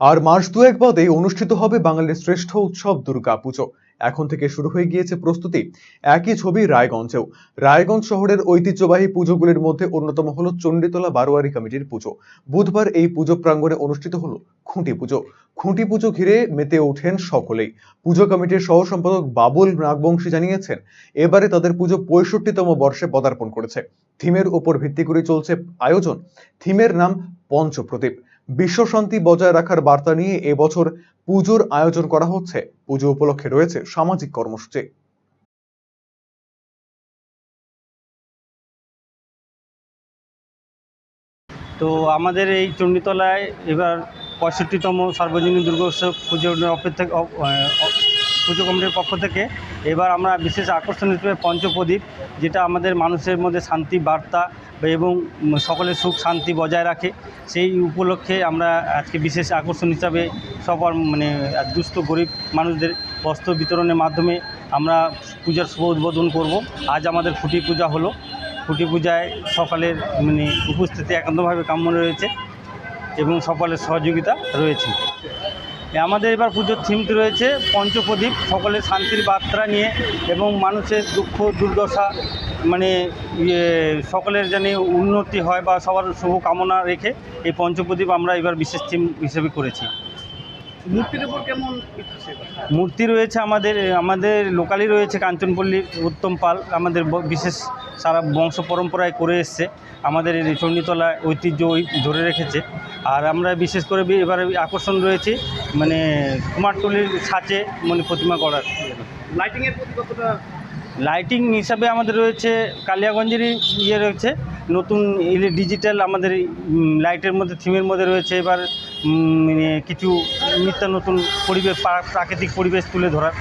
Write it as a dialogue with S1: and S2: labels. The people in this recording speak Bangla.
S1: আর মাস দুয়েক বাদে অনুষ্ঠিত হবে বাঙালির শ্রেষ্ঠ উৎসব দুর্গা পুজো এখন থেকে শুরু হয়ে গিয়েছে প্রস্তুতি। একই ছবি রায়গঞ্জেও। রায়গঞ্জ শহরের ঐতিহ্যবাহী পুজোগুলির মধ্যে অন্যতম হলো চণ্ডীতলা বারোয়ারি কমিটির পুজো। বুধবার এই পুজো প্রাঙ্গণে অনুষ্ঠিত হলো খুঁটি পুজো। খুঁটি পুজো ঘিরে মেতে ওঠেন সকলেই। পুজো কমিটির সহ সম্পাদক বাবুল নাগবংশী জানিয়েছেন, এবারে তাদের পুজো পঁয়ষট্টিতম বর্ষে পদার্পণ করেছে। থিমের উপর ভিত্তি করে চলছে আয়োজন। থিমের নাম পঞ্চপ্রদীপ। বিশ্ব শান্তি বজায় রাখার বার্তা নিয়ে এবছর পুজোর আয়োজন করা হচ্ছে। পুজো উপলক্ষে রয়েছে সামাজিক কর্মসূচি।
S2: তো আমাদের এই চণ্ডীতলায় এবার পঁয়ষট্টিতম সার্বজনীন দুর্গোৎসব পুজো অপেক্ষা পুজো কমিটির পক্ষ থেকে এবার আমরা বিশেষ আকর্ষণ হিসেবে পঞ্চপ্রদীপ, যেটা আমাদের মানুষের মধ্যে শান্তি বার্তা এবং সকলের সুখ শান্তি বজায় রাখে। সেই উপলক্ষে আমরা আজকে বিশেষ আকর্ষণ হিসাবে সকল মানে দুস্থ গরিব মানুষদের বস্ত্র বিতরণের মাধ্যমে আমরা পূজার শুভ উদ্বোধন করব। আজ আমাদের খুঁটি পূজা হলো। খুঁটি পূজায় সকলের মানে উপস্থিতি একান্তভাবে কাম্য রয়েছে এবং সকলের সহযোগিতা রয়েছে। আমাদের এবার পুজোর থিমটি রয়েছে পঞ্চপ্রদীপ সকলের শান্তির বার্তা নিয়ে এবং মানুষের দুঃখ, দুর্দশা মানে ইয়ে সকলের যেন উন্নতি হয় বা সবার শুভ কামনা রেখে এই পঞ্চপ্রদীপ আমরা এবার বিশেষ থিম হিসেবে করেছি।
S3: মূর্তির উপর কেমন
S2: মূর্তি রয়েছে আমাদের আমাদের লোকালি রয়েছে কাঞ্চনপল্লীর উত্তম পাল। আমাদের বিশেষ সারা বংশ পরম্পরায় করে এসছে। আমাদের এই চণ্ডীতলা ঐতিহ্য ওই ধরে রেখেছে। আর আমরা বিশেষ করে এবার এবারে আকর্ষণ রয়েছে মানে কুমারটুলির ছাঁচে মানে প্রতিমা করার
S3: লাইটিংয়ের প্রতি কতটা
S2: লাইটিং হিসাবে আমাদের রয়েছে কালিয়াগঞ্জেরই ইয়ে রয়েছে। নতুন ডিজিটাল আমাদের লাইটের মধ্যে থিমের মধ্যে রয়েছে। এবার মানে কিছু নিত্য নতুন পরিবেশ প্রা- প্রাকৃতিক পরিবেশ তুলে ধরার।